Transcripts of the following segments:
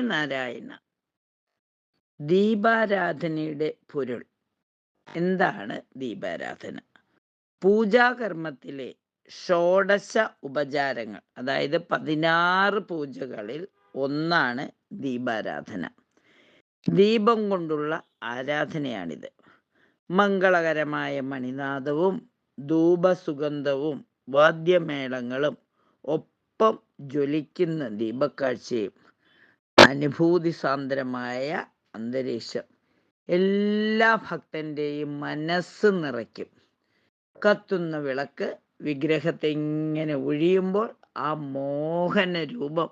നാരായണ. ദീപാരാധനയുടെ പൊരുൾ. എന്താണ് ദീപാരാധന? പൂജാകർമ്മത്തിലെ ഷോഡശ ഉപചാരങ്ങൾ അതായത് പതിനാറ് പൂജകളിൽ ഒന്നാണ് ദീപാരാധന. ദീപം കൊണ്ടുള്ള ആരാധനയാണിത്. മംഗളകരമായ മണിനാദവും ധൂപസുഗന്ധവും വാദ്യമേളങ്ങളും ഒപ്പം ജ്വലിക്കുന്ന ദീപക്കാഴ്ചയും അനുഭൂതി സാന്ദ്രമായ അന്തരീക്ഷം. എല്ലാ ഭക്തന്റെയും മനസ്സ് നിറയ്ക്കും. കത്തുന്ന വിളക്ക് വിഗ്രഹത്തെ ഇങ്ങനെ ഒഴിയുമ്പോൾ ആ മോഹന രൂപം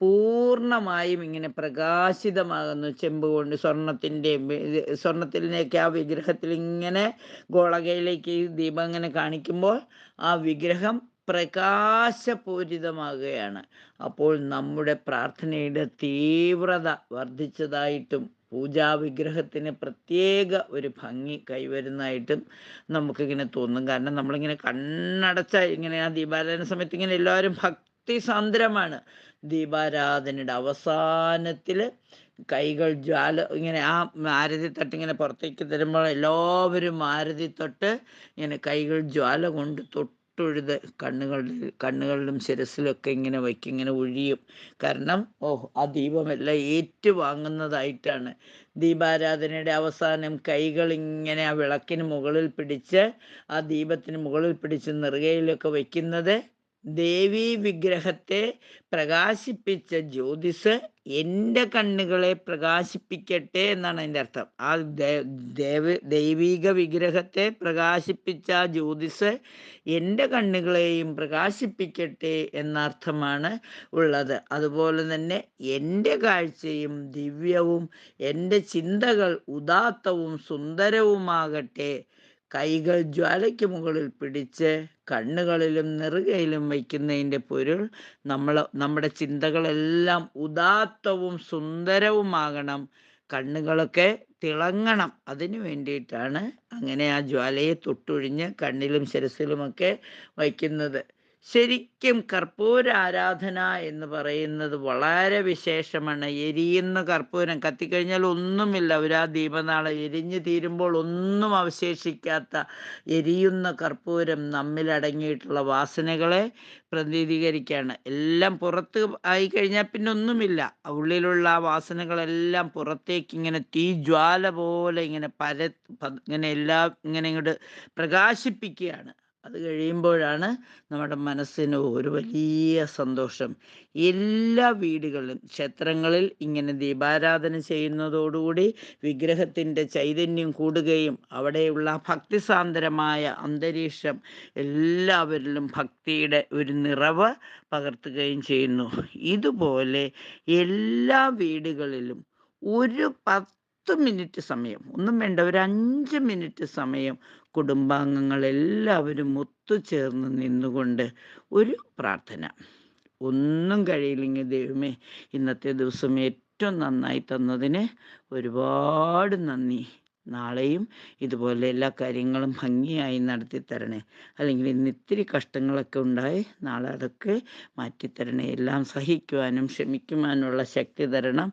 പൂർണമായും ഇങ്ങനെ പ്രകാശിതമാകുന്നു. ചെമ്പ് കൊണ്ട് സ്വർണത്തിന്റെയും സ്വർണത്തിലേക്ക് ആ വിഗ്രഹത്തിൽ ഇങ്ങനെ ഗോളകയിലേക്ക് ദീപം ഇങ്ങനെ കാണിക്കുമ്പോൾ ആ വിഗ്രഹം പ്രകാശപൂരിതമാകുകയാണ്. അപ്പോൾ നമ്മുടെ പ്രാർത്ഥനയുടെ തീവ്രത വർദ്ധിച്ചതായിട്ടും പൂജാ വിഗ്രഹത്തിന് പ്രത്യേക ഒരു ഭംഗി കൈവരുന്നതായിട്ടും നമുക്കിങ്ങനെ തോന്നും. കാരണം നമ്മളിങ്ങനെ കണ്ണടച്ച ഇങ്ങനെ ആ ദീപാരാധന സമയത്ത് ഇങ്ങനെ എല്ലാവരും ഭക്തിസാന്ദ്രമാണ് ദീപാരാധനയുടെ അവസാനത്തിൽ കൈകൾ ജ്വാല ഇങ്ങനെ ആ മാരതി തട്ട് ഇങ്ങനെ പുറത്തേക്ക് തരുമ്പോൾ എല്ലാവരും മാരതി തൊട്ട് ഇങ്ങനെ കൈകൾ ജ്വാല കൊണ്ട് തൊട്ടൊഴുത് കണ്ണുകളിൽ കണ്ണുകളിലും ശിരസിലൊക്കെ ഇങ്ങനെ വയ്ക്കും ഇങ്ങനെ ഒഴിയും. കാരണം ഓഹ് ആ ദീപമെല്ലാം ഏറ്റുവാങ്ങുന്നതായിട്ടാണ്. ദീപാരാധനയുടെ അവസാനം കൈകൾ ഇങ്ങനെ ആ വിളക്കിന് മുകളിൽ പിടിച്ച് ആ ദീപത്തിന് മുകളിൽ പിടിച്ച് നെറുകയിലൊക്കെ വയ്ക്കുന്നത് ദേവീ വിഗ്രഹത്തെ പ്രകാശിപ്പിച്ച ജ്യോതിസ് എന്റെ കണ്ണുകളെ പ്രകാശിപ്പിക്കട്ടെ എന്നാണ് അതിന്റെ അർത്ഥം. ആ ദേവ ദൈവിക വിഗ്രഹത്തെ പ്രകാശിപ്പിച്ച ജ്യോതിസ് എന്റെ കണ്ണുകളെയും പ്രകാശിപ്പിക്കട്ടെ എന്നർത്ഥമാണ് ഉള്ളത്. അതുപോലെ തന്നെ എന്റെ കാഴ്ചയും ദിവ്യവും എന്റെ ചിന്തകൾ ഉദാത്തവും സുന്ദരവുമാകട്ടെ കൈകൾ ജ്വാലയ്ക്ക് മുകളിൽ പിടിച്ച് കണ്ണുകളിലും നെറുകയിലും വയ്ക്കുന്നതിന്റെ പൊരുൾ നമ്മൾ നമ്മുടെ ചിന്തകളെല്ലാം ഉദാത്തവും സുന്ദരവുമാകണം. കണ്ണുകളൊക്കെ തിളങ്ങണം. അതിനു വേണ്ടിയിട്ടാണ് അങ്ങനെ ആ ജ്വാലയെ തൊട്ടൊഴിഞ്ഞ് കണ്ണിലും ശിരസിലുമൊക്കെ വയ്ക്കുന്നത്. ശരിക്കും കർപ്പൂര ആരാധന എന്ന് പറയുന്നത് വളരെ വിശേഷമാണ്. എരിയുന്ന കർപ്പൂരം കത്തിക്കഴിഞ്ഞാൽ ഒന്നുമില്ല. ഒരു ആ ദീപനാളെ എരിഞ്ഞു തീരുമ്പോൾ ഒന്നും അവശേഷിക്കാത്ത എരിയുന്ന കർപ്പൂരം നമ്മിലടങ്ങിയിട്ടുള്ള വാസനകളെ പ്രതിനിധീകരിക്കുകയാണ്. എല്ലാം പുറത്ത് ആയി കഴിഞ്ഞാൽ പിന്നെ ഒന്നുമില്ല ഉള്ളിലുള്ള ആ വാസനകളെല്ലാം പുറത്തേക്ക് ഇങ്ങനെ തീ ജ്വാല പോലെ ഇങ്ങനെ പര ഇങ്ങനെ എല്ലാം ഇങ്ങനെ ഇങ്ങോട്ട് പ്രകാശിപ്പിക്കുകയാണ്. അത് കഴിയുമ്പോഴാണ് നമ്മുടെ മനസ്സിന് ഒരു വലിയ സന്തോഷം. എല്ലാ വീടുകളിലും ക്ഷേത്രങ്ങളിൽ ഇങ്ങനെ ദീപാരാധന ചെയ്യുന്നതോടുകൂടി വിഗ്രഹത്തിന്റെ ചൈതന്യം കൂടുകയും അവിടെയുള്ള ഭക്തിസാന്ദ്രമായ അന്തരീക്ഷം എല്ലാവരിലും ഭക്തിയുടെ ഒരു നിറവ് പകർത്തുകയും ചെയ്യുന്നു. ഇതുപോലെ എല്ലാ വീടുകളിലും ഒരു പത്ത് മിനിറ്റ് സമയം ഒന്നും വേണ്ട ഒരു അഞ്ച് മിനിറ്റ് സമയം കുടുംബാംഗങ്ങൾ എല്ലാവരും ഒത്തുചേർന്ന് നിന്നുകൊണ്ട് ഒരു പ്രാർത്ഥന. ഒന്നും കഴിയില്ലെങ്കിൽ ദൈവമേ ഇന്നത്തെ ദിവസം ഏറ്റവും നന്നായി തന്നതിന് ഒരുപാട് നന്ദി. നാളെയും ഇതുപോലെ എല്ലാ കാര്യങ്ങളും ഭംഗിയായി നടത്തി തരണേ അല്ലെങ്കിൽ ഇന്ന് ഇത്തിരി കഷ്ടങ്ങളൊക്കെ ഉണ്ടായി നാളെ അതൊക്കെ മാറ്റിത്തരണേ. എല്ലാം സഹിക്കുവാനും ക്ഷമിക്കുവാനുള്ള ശക്തി തരണം.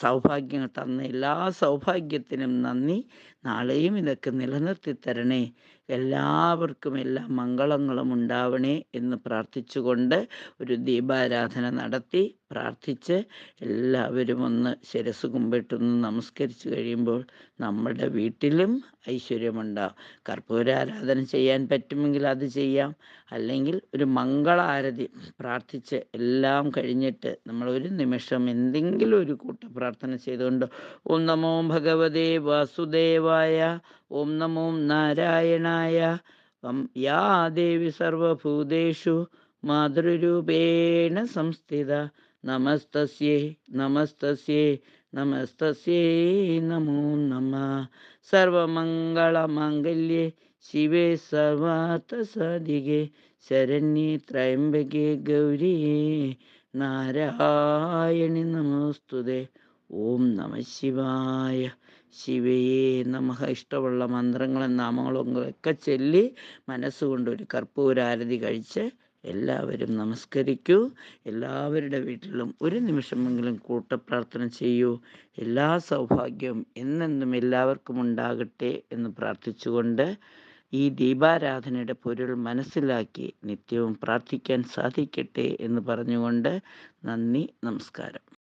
സൗഭാഗ്യം തന്ന എല്ലാ സൗഭാഗ്യത്തിനും നന്ദി. നാളെയും ഇതൊക്കെ നിലനിർത്തി തരണേ എല്ലാവർക്കും എല്ലാ മംഗളങ്ങളും ഉണ്ടാവണേ എന്ന് പ്രാർത്ഥിച്ചുകൊണ്ട് ഒരു ദീപാരാധന നടത്തി പ്രാർത്ഥിച്ച് എല്ലാവരും ഒന്ന് ശിരസ് കുമ്പിട്ടൊന്ന് നമസ്കരിച്ച് കഴിയുമ്പോൾ നമ്മുടെ വീട്ടിലും ഐശ്വര്യമുണ്ടാവും. കർപ്പൂരാരാധന ചെയ്യാൻ പറ്റുമെങ്കിൽ അത് ചെയ്യാം. അല്ലെങ്കിൽ ഒരു മംഗളാരതി പ്രാർത്ഥിച്ച് എല്ലാം കഴിഞ്ഞിട്ട് നമ്മൾ ഒരു നിമിഷം എന്തെങ്കിലും ഒരു കൂട്ട പ്രാർത്ഥന ചെയ്തുകൊണ്ട് ഓം നമോ ഭഗവതേ വാസുദേവായ ഓം നമോ നാരായണായ യാ ദേവി സർവഭൂതേഷു മാതൃരൂപേണ സംസ്ഥിത. നമസ്തസ്യേ നമസ്തസ്യേ നമസ്തസ്യേ നമോ നമ സർവമംഗളമാംഗല്യേ ശിവേ സർവാർത്ഥസാധികേ ശരണ്യേ ത്രയംബകേ ഗൗരി നാരായണി നമോസ്തുതേ। ഓം നമ ശിവായ। ശിവയെ നമുക്ക് ഇഷ്ടമുള്ള മന്ത്രങ്ങളും നാമങ്ങളും ഒക്കെ ചൊല്ലി മനസ്സുകൊണ്ട് ഒരു കർപ്പൂരാരതി കഴിച്ച് എല്ലാവരും നമസ്കരിക്കൂ. എല്ലാവരുടെ വീട്ടിലും ഒരു നിമിഷമെങ്കിലും കൂട്ടപ്രാർത്ഥന ചെയ്യൂ. എല്ലാ സൗഭാഗ്യവും എന്നെന്നും എല്ലാവർക്കും ഉണ്ടാകട്ടെ എന്ന് പ്രാർത്ഥിച്ചുകൊണ്ട് ഈ ദീപാരാധനയുടെ പൊരുൾ മനസ്സിലാക്കി നിത്യവും പ്രാർത്ഥിക്കാൻ സാധിക്കട്ടെ എന്ന് പറഞ്ഞുകൊണ്ട് നന്ദി നമസ്കാരം.